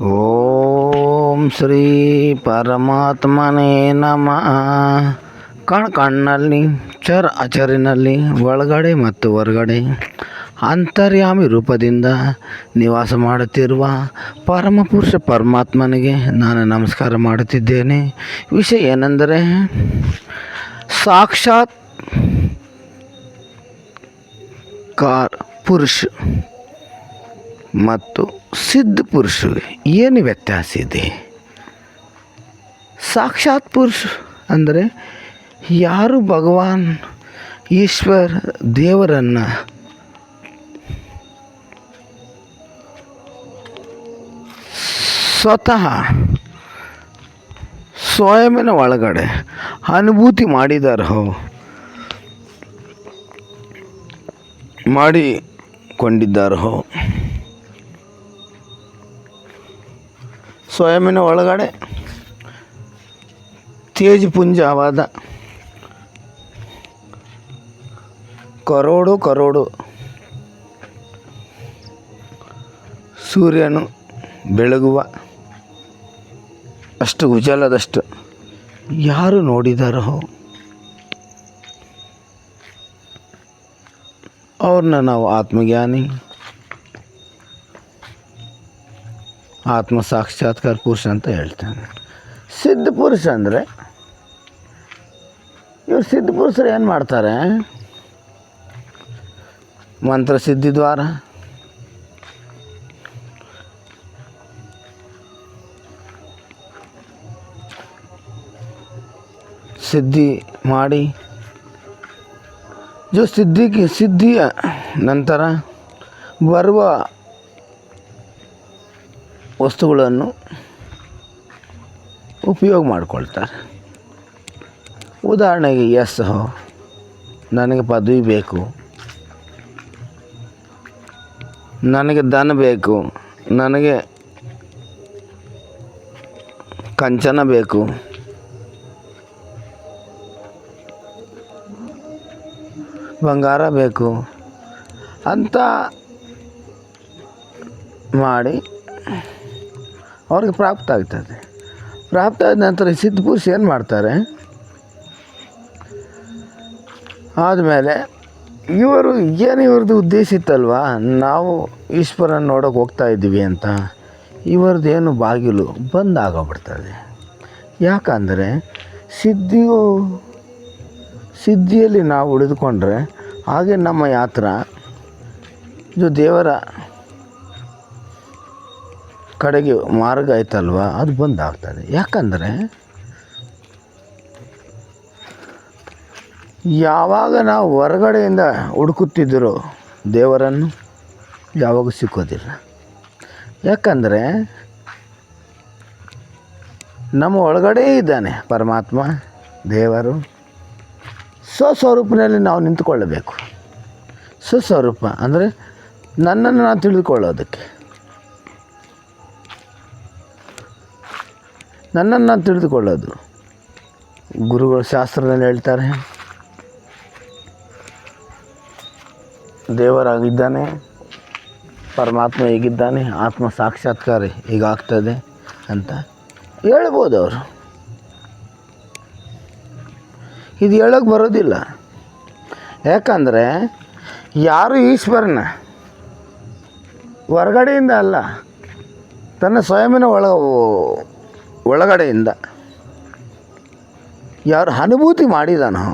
ಓಂ ಶ್ರೀ ಪರಮಾತ್ಮನೇ ನಮಃ. ಕಣ್ ಕಣ್ಣಲ್ಲಿ ಚರ್ ಅಚರಿನಲ್ಲಿ, ಒಳಗಡೆ ಮತ್ತು ಹೊರಗಡೆ, ಅಂತರ್ಯಾಮಿ ರೂಪದಿಂದ ನಿವಾಸ ಮಾಡುತ್ತಿರುವ ಪರಮಪುರುಷ ಪರಮಾತ್ಮನಿಗೆ ನಾನು ನಮಸ್ಕಾರ ಮಾಡುತ್ತಿದ್ದೇನೆ. ವಿಷಯ ಏನೆಂದರೆ, ಸಾಕ್ಷಾತ್ ಕಾರ್ ಪುರುಷ ಮತ್ತು ಸಿದ್ಧ ಪುರುಷರು. ಏನು ವ್ಯತ್ಯಾಸ ಇದೆ? ಸಾಕ್ಷಾತ್ ಪುರುಷ ಅಂದರೆ ಯಾರು ಭಗವಾನ್ ಈಶ್ವರ್ ದೇವರನ್ನು ಸ್ವತಃ ಸ್ವಯಂನ ಒಳಗಡೆ ಅನುಭೂತಿ ಮಾಡಿದಾರೋ ಮಾಡಿಕೊಂಡಿದ್ದಾರೋ ಸ್ವಯಂನ ಒಳಗಡೆ ತೇಜಪುಂಜವಾದ ಕರೋಡು ಕರೋಡು. ಸೂರ್ಯನು ಬೆಳಗುವ ಅಷ್ಟು ಉಜಲದಷ್ಟು ಯಾರು ನೋಡಿದಾರೋ ಅವ್ರನ್ನ ನಾವು ಆತ್ಮಜ್ಞಾನಿ. ಆತ್ಮ ಸಾಕ್ಷಾತ್ಕಾರ ಪುರುಷ ಅಂತ ಹೇಳ್ತಾನೆ. ಸಿದ್ಧ ಪುರುಷ ಅಂದರೆ ಇವ್ರು ಸಿದ್ಧ ಪುರುಷರು ಏನು ಮಾಡ್ತಾರೆ? ಮಂತ್ರ ಸಿದ್ಧಿ ದ್ವಾರ. ಸಿದ್ಧಿ ಮಾಡಿ ಜೊ ಸಿದ್ಧಿಗೆ ಸಿದ್ಧಿಯ ನಂತರ ಬರುವ ವಸ್ತುಗಳನ್ನು ಉಪಯೋಗ ಮಾಡಿಕೊಳ್ತಾರೆ. ಉದಾಹರಣೆಗೆ ಎಸ್, ನನಗೆ ಪದವಿ ಬೇಕು. ನನಗೆ ದನ ಬೇಕು. ನನಗೆ ಕಂಚನ ಬೇಕು. ಬಂಗಾರ ಬೇಕು. ಅಂತ ಮಾಡಿ ಅವ್ರಿಗೆ ಪ್ರಾಪ್ತ ಆಗ್ತದೆ. ಪ್ರಾಪ್ತ ಆದ ನಂತರ ಸಿದ್ಧ ಏನು ಮಾಡ್ತಾರೆ? ಆದಮೇಲೆ ಇವರು ಏನು ಇವ್ರದ್ದು ಉದ್ದೇಶ ಇತ್ತಲ್ವ? ನಾವು ಈಶ್ವರನ ನೋಡೋಕೆ ಹೋಗ್ತಾ ಇದ್ದೀವಿ ಅಂತ. ಇವ್ರದ್ದು ಏನು ಬಾಗಿಲು ಬಂದ್ ಆಗೋಗ್ಬಿಡ್ತದೆ. ಯಾಕಂದರೆ ಸಿದ್ಧಿಯು, ಸಿದ್ಧಿಯಲ್ಲಿ ನಾವು ಉಳಿದುಕೊಂಡ್ರೆ ಹಾಗೆ ನಮ್ಮ ಯಾತ್ರ, ಇದು ದೇವರ ಕಡೆಗೆ ಮಾರ್ಗ ಆಯ್ತಲ್ವ? ಅದು ಬಂದ್ ಆಗ್ತದೆ. ಯಾಕಂದರೆ ಯಾವಾಗ ನಾವು ಹೊರಗಡೆಯಿಂದ ಹುಡುಕುತ್ತಿದ್ದರು ದೇವರನ್ನು ಯಾವಾಗ ಸಿಕ್ಕೋದಿಲ್ಲ. ಯಾಕಂದರೆ ನಮ್ಮ ಒಳಗಡೆ ಇದ್ದಾನೆ ಪರಮಾತ್ಮ, ದೇವರು. ಸ್ವಸ್ವರೂಪದಲ್ಲಿ ನಾವು ನಿಂತುಕೊಳ್ಳಬೇಕು. ಸ್ವಸ್ವರೂಪ ಅಂದರೆ ನನ್ನನ್ನು ನಾನು ತಿಳಿದುಕೊಳ್ಳೋದಕ್ಕೆ. ನನ್ನನ್ನು ತಿಳಿದುಕೊಳ್ಳೋದು. ಗುರುಗಳು ಶಾಸ್ತ್ರದಲ್ಲಿ ಹೇಳ್ತಾರೆ, ದೇವರಾಗಿದ್ದಾನೆ, ಪರಮಾತ್ಮ ಹೇಗಿದ್ದಾನೆ, ಆತ್ಮ ಸಾಕ್ಷಾತ್ಕಾರ ಹೀಗಾಗ್ತದೆ ಅಂತ ಹೇಳ್ಬೋದು ಅವರು. ಇದು ಹೇಳೋಕ್ಕೆ ಬರೋದಿಲ್ಲ. ಯಾಕಂದರೆ ಯಾರು ಈಶ್ವರನ ಹೊರಗಡೆಯಿಂದ ಅಲ್ಲ, ತನ್ನ ಸ್ವಯಂನ ಒಳ ಒಳಗಡೆಯಿಂದ. ಯಾರು ಅನುಭೂತಿ ಮಾಡಿದಾನೋ,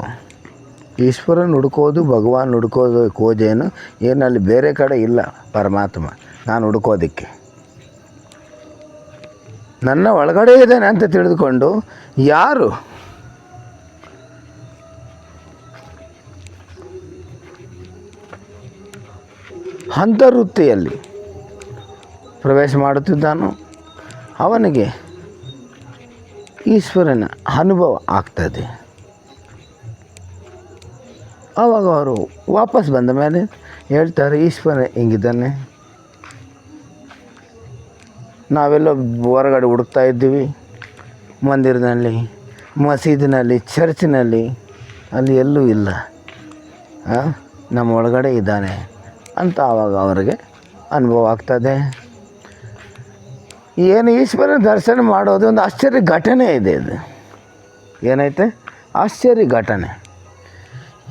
ಈಶ್ವರನ ಹುಡುಕೋದು, ಭಗವಾನ್ ಹುಡುಕೋದು ಕೋಜೇನು ಏನಲ್ಲಿ ಬೇರೆ ಕಡೆ ಇಲ್ಲ ಪರಮಾತ್ಮ. ನಾನು ಹುಡುಕೋದಕ್ಕೆ. ನನ್ನ ಒಳಗಡೆ ಇದ್ದೇನೆ ಅಂತ ತಿಳಿದುಕೊಂಡು ಯಾರು ಅಂತರ್ವೃತ್ತಿಯಲ್ಲಿ ಪ್ರವೇಶ ಮಾಡುತ್ತಿದ್ದಾನೋ, ಅವನಿಗೆ ಈಶ್ವರನ ಅನುಭವ ಆಗ್ತದೆ. ಆವಾಗ ಅವರು ವಾಪಸ್ ಬಂದ ಮೇಲೆ ಹೇಳ್ತಾರೆ, ಈಶ್ವರ ಹಿಂಗಿದ್ದಾನೆ? ನಾವೆಲ್ಲ ಹೊರಗಡೆ ಹುಡುಕ್ತಾ ಇದ್ದೀವಿ. ಮಂದಿರದಲ್ಲಿ, ಮಸೀದಿನಲ್ಲಿ, ಚರ್ಚಿನಲ್ಲಿ, ಅಲ್ಲಿ ಎಲ್ಲೂ ಇಲ್ಲ. ನಮ್ಮ ಒಳಗಡೆ ಇದ್ದಾನೆ ಅಂತ ಆವಾಗ ಅವರಿಗೆ ಅನುಭವ ಆಗ್ತದೆ. ಏನು ಈಶ್ವರನ ದರ್ಶನ ಮಾಡೋದು ಒಂದು ಆಶ್ಚರ್ಯ ಘಟನೆ ಇದೆ ಇದು. ಏನೈತೆ? ಆಶ್ಚರ್ಯ ಘಟನೆ.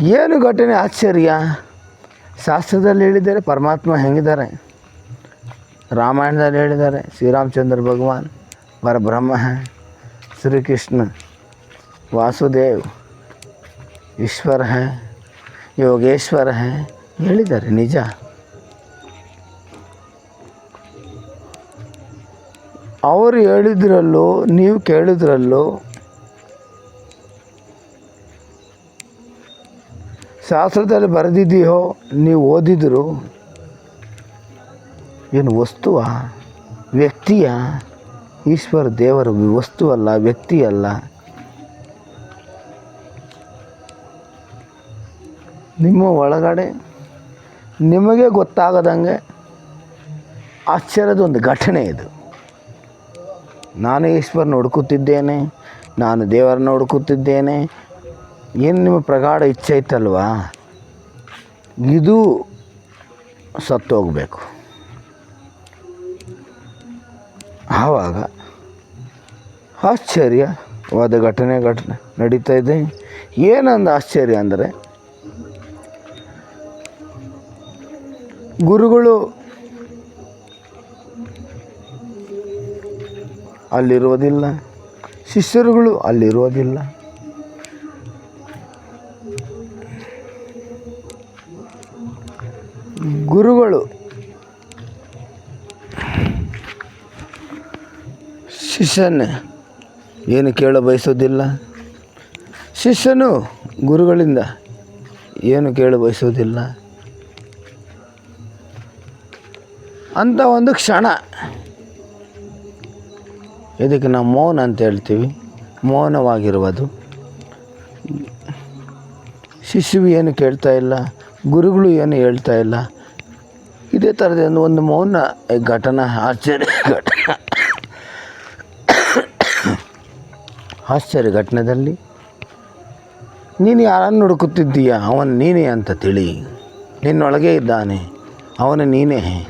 ಏನು ಘಟನೆ ಆಶ್ಚರ್ಯ? ಶಾಸ್ತ್ರದಲ್ಲಿ ಹೇಳಿದ್ದಾರೆ, ಪರಮಾತ್ಮ ಹೆಂಗಿದ್ದಾರೆ? ರಾಮಾಯಣದಲ್ಲಿ ಹೇಳಿದ್ದಾರೆ, ಶ್ರೀರಾಮಚಂದ್ರ ಭಗವಾನ್, ಪರಬ್ರಹ್ಮ, ಶ್ರೀಕೃಷ್ಣ, ವಾಸುದೇವ್, ಈಶ್ವರ ಹೇ ಯೋಗೇಶ್ವರ ಹೇ ಹೇಳಿದ್ದಾರೆ, ನಿಜ. ಅವರು ಹೇಳಿದ್ರಲ್ಲೋ, ನೀವು ಕೇಳಿದ್ರಲ್ಲೂ, ಶಾಸ್ತ್ರದಲ್ಲಿ ಬರೆದಿದ್ದೀಯೋ, ನೀವು ಓದಿದ್ರು, ಏನು ವಸ್ತುವ? ವ್ಯಕ್ತಿಯ? ಈಶ್ವರ ದೇವರ ವಸ್ತುವಲ್ಲ ವ್ಯಕ್ತಿಯಲ್ಲ ನಿಮ್ಮ ಒಳಗಡೆ ನಿಮಗೆ ಗೊತ್ತಾಗದಂಗೆ ಆಶ್ಚರ್ಯದ ಒಂದು ಘಟನೆ ಇದು. ನಾನು ಈಶ್ವರನ ಹುಡುಕುತ್ತಿದ್ದೇನೆ, ನಾನು ದೇವರನ್ನ ಹುಡುಕುತ್ತಿದ್ದೇನೆ. ಏನು ನಿಮ್ಮ ಪ್ರಗಾಢ ಇಚ್ಛೆ ಇತ್ತಲ್ವಾ ಇದು ಸತ್ತೋಗಬೇಕು ಆವಾಗ ಆಶ್ಚರ್ಯವಾದ ಘಟನೆ ಘಟನೆ ನಡೀತಾ ಇದೆ. ಏನೊಂದು ಆಶ್ಚರ್ಯ ಅಂದರೆ, ಗುರುಗಳು ಅಲ್ಲಿರೋದಿಲ್ಲ ಶಿಷ್ಯರುಗಳು ಅಲ್ಲಿರುವುದಿಲ್ಲ. ಗುರುಗಳು ಶಿಷ್ಯನ ಏನು ಕೇಳ ಬಯಸೋದಿಲ್ಲ ಶಿಷ್ಯನು ಗುರುಗಳಿಂದ ಏನು ಕೇಳ ಬಯಸೋದಿಲ್ಲ ಅಂತ ಒಂದು ಕ್ಷಣ ಇದಕ್ಕೆ ನಾವು ಮೌನ ಅಂತ ಹೇಳ್ತೀವಿ. ಮೌನವಾಗಿರುವುದು. ಶಿಶುವು ಏನು ಕೇಳ್ತಾ ಇಲ್ಲ, ಗುರುಗಳು ಏನು ಹೇಳ್ತಾ ಇಲ್ಲ. ಇದೇ ಥರದ ಒಂದು- ಮೌನ ಘಟನಾ, ಆಶ್ಚರ್ಯ ಘಟನೆ. ಆಶ್ಚರ್ಯ ಘಟನೆದಲ್ಲಿ, ನೀನು ಯಾರನ್ನು ಹುಡುಕುತ್ತಿದ್ದೀಯ? ಅವನು ನೀನೇ ಅಂತ ತಿಳಿ. ನಿನ್ನೊಳಗೆ ಇದ್ದಾನೆ. ಅವನು ನೀನೇ.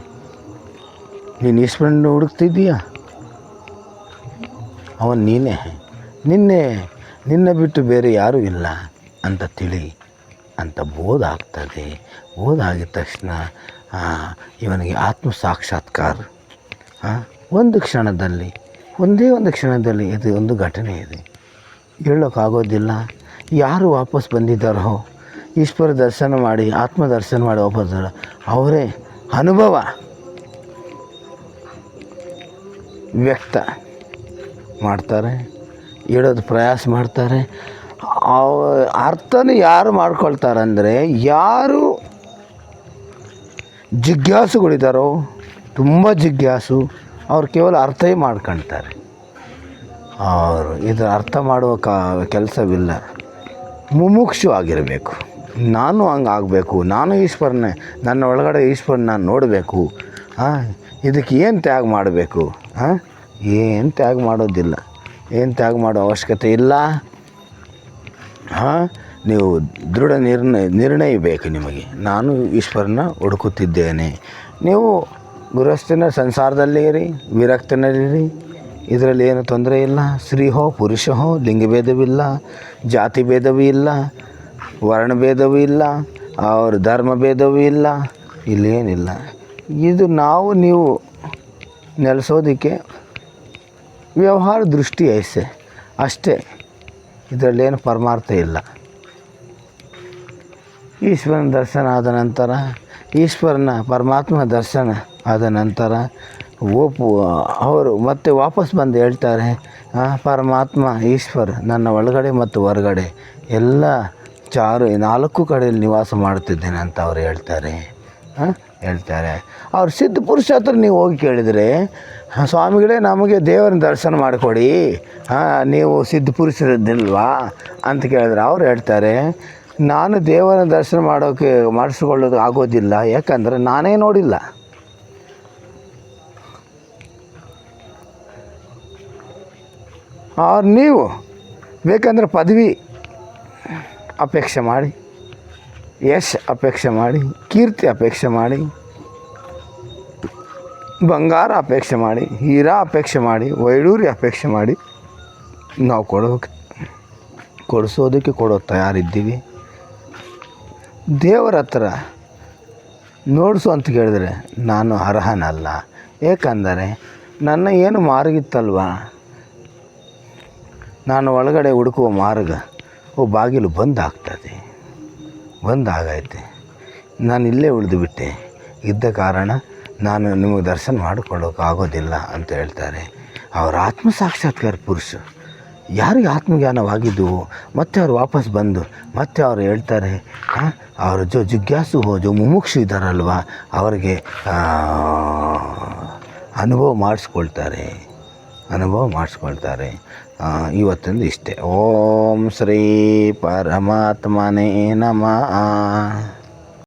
ನೀನು ಈಶ್ವರನ್ನು ಹುಡುಕ್ತಿದ್ದೀಯಾ? ಅವನು ನೀನೇ. ನಿನ್ನೆ, ನಿನ್ನ ಬಿಟ್ಟು ಬೇರೆ ಯಾರೂ ಇಲ್ಲ ಅಂತ ತಿಳಿ, ಅಂತ ಬೋಧ ಆಗ್ತದೆ. ಬೋಧ ಆಗಿದ ತಕ್ಷಣ ಇವನಿಗೆ ಆತ್ಮ ಸಾಕ್ಷಾತ್ಕಾರ ಒಂದು ಕ್ಷಣದಲ್ಲಿ, ಒಂದೇ ಒಂದು ಕ್ಷಣದಲ್ಲಿ ಇದು ಒಂದು ಘಟನೆ ಇದೆ. ಹೇಳೋಕ್ಕಾಗೋದಿಲ್ಲ. ಯಾರು ವಾಪಸ್ ಬಂದಿದ್ದಾರೋ, ಈಶ್ವರ ದರ್ಶನ ಮಾಡಿ, ಆತ್ಮ ದರ್ಶನ ಮಾಡಿ ವಾಪಸ್ ಅವರೇ ಅನುಭವ. ವ್ಯಕ್ತ. ಮಾಡ್ತಾರೆ ಇಡೋದು ಪ್ರಯಾಸ ಮಾಡ್ತಾರೆ. ಅವ ಅರ್ಥನ ಯಾರು ಮಾಡ್ಕೊಳ್ತಾರಂದರೆ ಯಾರು ಜಿಜ್ಞಾಸುಗಳಿದ್ದಾರೋ ತುಂಬ ಜಿಜ್ಞಾಸು ಅವ್ರು ಕೇವಲ ಅರ್ಥವೇ ಮಾಡ್ಕೊಳ್ತಾರೆ ಅವರು ಇದರ ಅರ್ಥ ಮಾಡುವ ಕೆಲಸವಿಲ್ಲ. ಮುಮುಕ್ಷು ಆಗಿರಬೇಕು. ನಾನು ಹಂಗೆ ಆಗಬೇಕು, ನಾನು ಈಶ್ವರನೇ, ನನ್ನ ಒಳಗಡೆ ಈಶ್ವರನ ನೋಡಬೇಕು ಹಾಂ ಇದಕ್ಕೆ ಏನು ತ್ಯಾಗ ಮಾಡಬೇಕು ಹಾಂ ಏನು ತ್ಯಾಗ ಮಾಡೋದಿಲ್ಲ. ಏನು ತ್ಯಾಗ ಮಾಡೋ ಅವಶ್ಯಕತೆ ಇಲ್ಲ. ಹಾಂ, ನೀವು ದೃಢ ನಿರ್ಣಯ ನಿರ್ಣಯ ಬೇಕು ನಿಮಗೆ. ನಾನು ಈಶ್ವರನ ಹುಡುಕುತ್ತಿದ್ದೇನೆ. ನೀವು ಗೃಹಸ್ಥನ ಸಂಸಾರದಲ್ಲಿ ಇರಿ ವಿರಕ್ತನಲ್ಲಿರಿ ಇದರಲ್ಲಿ ಏನು ತೊಂದರೆ ಇಲ್ಲ. ಸ್ತ್ರೀ ಹೋ ಪುರುಷ ಹೋ ಲಿಂಗಭೇದವಿಲ್ಲ ಜಾತಿ ಭೇದವೂ ಇಲ್ಲ ವರ್ಣಭೇದವೂ ಇಲ್ಲ, ಅವ್ರ ಧರ್ಮ ಭೇದವೂ ಇಲ್ಲ, ಇಲ್ಲೇನಿಲ್ಲ. ಇದು ನಾವು, ನೀವು ನೆಲೆಸೋದಕ್ಕೆ ವ್ಯವಹಾರ ದೃಷ್ಟಿ ಐಸೆ. ಅಷ್ಟೇ. ಇದರಲ್ಲೇನು ಪರಮಾರ್ಥ ಇಲ್ಲ. ಈಶ್ವರನ ದರ್ಶನ ಆದ ನಂತರ ಈಶ್ವರನ ಪರಮಾತ್ಮ ದರ್ಶನ ಆದ ನಂತರ ಓಪು ಅವರು ಮತ್ತೆ ವಾಪಸ್ ಬಂದು ಹೇಳ್ತಾರೆ ಪರಮಾತ್ಮ ಈಶ್ವರ ನನ್ನ ಒಳಗಡೆ ಮತ್ತು ಹೊರಗಡೆ ಎಲ್ಲ ಚಾರು ನಾಲ್ಕು ಕಡೆಯಲ್ಲಿ ನಿವಾಸ ಮಾಡುತ್ತಿದ್ದೇನೆ ಅಂತ ಅವರು ಹೇಳ್ತಾರೆ. ಹೇಳ್ತಾರೆ. ಅವ್ರು ಸಿದ್ಧ ಪುರುಷ ಹತ್ರ ನೀವು ಹೋಗಿ ಕೇಳಿದರೆ "ಆ, ಸ್ವಾಮಿಗಳೇ, ನಮಗೆ ದೇವರ ದರ್ಶನ ಮಾಡಿಕೊಡಿ. ಹಾಂ, ನೀವು ಸಿದ್ಧಪುರುಷರದ್ದಿಲ್ವಾ ಅಂತ ಕೇಳಿದ್ರೆ ಅವ್ರು ಹೇಳ್ತಾರೆ, ನಾನು ದೇವರ ದರ್ಶನ ಮಾಡೋಕ್ಕೆ ಮಾಡಿಸ್ಕೊಳ್ಳೋದು ಆಗೋದಿಲ್ಲ, ಯಾಕಂದರೆ ನಾನೇ ನೋಡಿಲ್ಲ. ಅವ್ರು ನೀವು ಬೇಕಂದ್ರೆ ಪದವಿ ಅಪೇಕ್ಷೆ ಮಾಡಿ, ಯಶ್ ಅಪೇಕ್ಷೆ ಮಾಡಿ, ಕೀರ್ತಿ ಅಪೇಕ್ಷೆ ಮಾಡಿ ಬಂಗಾರ ಅಪೇಕ್ಷೆ ಮಾಡಿ, ಹೀರಾ ಅಪೇಕ್ಷೆ ಮಾಡಿ, ವೈಡೂರಿ ಅಪೇಕ್ಷೆ ಮಾಡಿ ನಾವು ಕೊಡೋಕೆ, ಕೊಡಿಸೋದಕ್ಕೆ ಕೊಡೋ ತಯಾರಿದ್ದೀವಿ. ದೇವರ ಹತ್ರ ನೋಡಿಸು ಅಂತ ಕೇಳಿದ್ರೆ ನಾನು ಅರ್ಹನಲ್ಲ. ಏಕೆಂದರೆ ನನ್ನ ಏನು ಮಾರ್ಗಿತ್ತಲ್ವ? ನಾನು ಒಳಗಡೆ ಹುಡುಕುವ ಮಾರ್ಗ ಓ ಬಾಗಿಲು ಬಂದಾಗ್ತದೆ. ಬಂದಾಗೈತೆ. ನಾನು ಇಲ್ಲೇ ಉಳಿದುಬಿಟ್ಟೆ ಇದ್ದ ಕಾರಣ ನಾನು ನಿಮಗೆ ದರ್ಶನ ಮಾಡಿಕೊಳ್ಳೋಕೆ ಆಗೋದಿಲ್ಲ ಅಂತ ಹೇಳ್ತಾರೆ. ಅವರ ಆತ್ಮ ಸಾಕ್ಷಾತ್ಕಾರ ಪುರುಷ. ಯಾರಿಗೆ ಆತ್ಮಜ್ಞಾನವಾಗಿದ್ದು? ಮತ್ತೆ ಅವರು ವಾಪಸ್ ಬಂದು, ಮತ್ತೆ ಅವ್ರು ಹೇಳ್ತಾರೆ ಅವರು ಜೊ ಜಿಜ್ಞಾಸು ಹೋ ಜೊ ಮುಮುಕ್ಷು ಇದ್ದಾರಲ್ವ ಅವರಿಗೆ ಅನುಭವ ಮಾಡಿಸ್ಕೊಳ್ತಾರೆ. ಅನುಭವ ಮಾಡಿಸ್ಕೊಳ್ತಾರೆ. ಇವತ್ತೊಂದು ಇಷ್ಟೇ. ಓಂ ಶ್ರೀ ಪರಮಾತ್ಮನೇ ನಮಃ.